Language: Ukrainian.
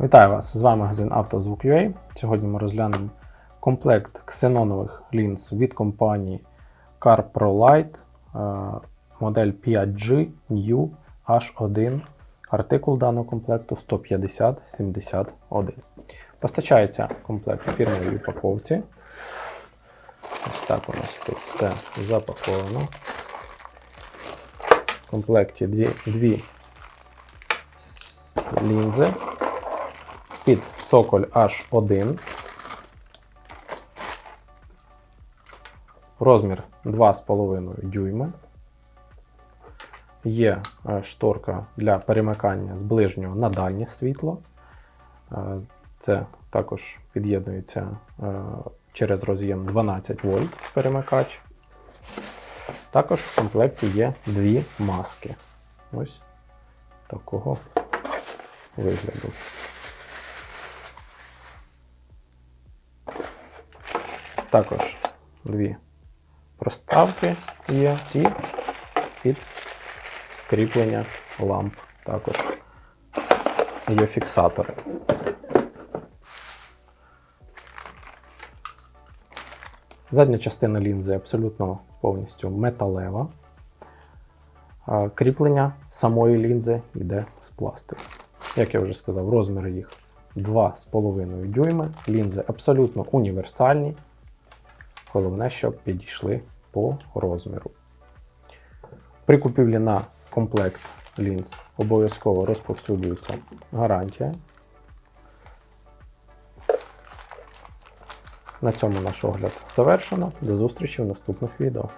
Вітаю вас! З вами магазин «Автозвук.UA». Сьогодні ми розглянемо комплект ксенонових лінз від компанії CarProLight, е, модель 5G New H1. Артикул даного комплекту 15071. Постачається комплект у фірмовій упаковці. Ось так у нас тут все запаковано. В комплекті дві, дві лінзи під цоколь H1. Розмір 2,5 дюйми. Є е, шторка для перемикання з ближнього на дальнє світло. Е, Це також під'єднується е, через роз'єм 12 вольт перемикач. Також в комплекті є дві маски. Ось такого вигляду. Також дві проставки є і під кріплення ламп також є фіксатори. Задня частина лінзи абсолютно повністю металева. Кріплення самої лінзи йде з пластику. Як я вже сказав, розмір їх 2,5 дюйми. Лінзи абсолютно універсальні. Головне, щоб підійшли по розміру. При купівлі на комплект лінз обов'язково розповсюджується гарантія. На цьому наш огляд завершено. До зустрічі в наступних відео.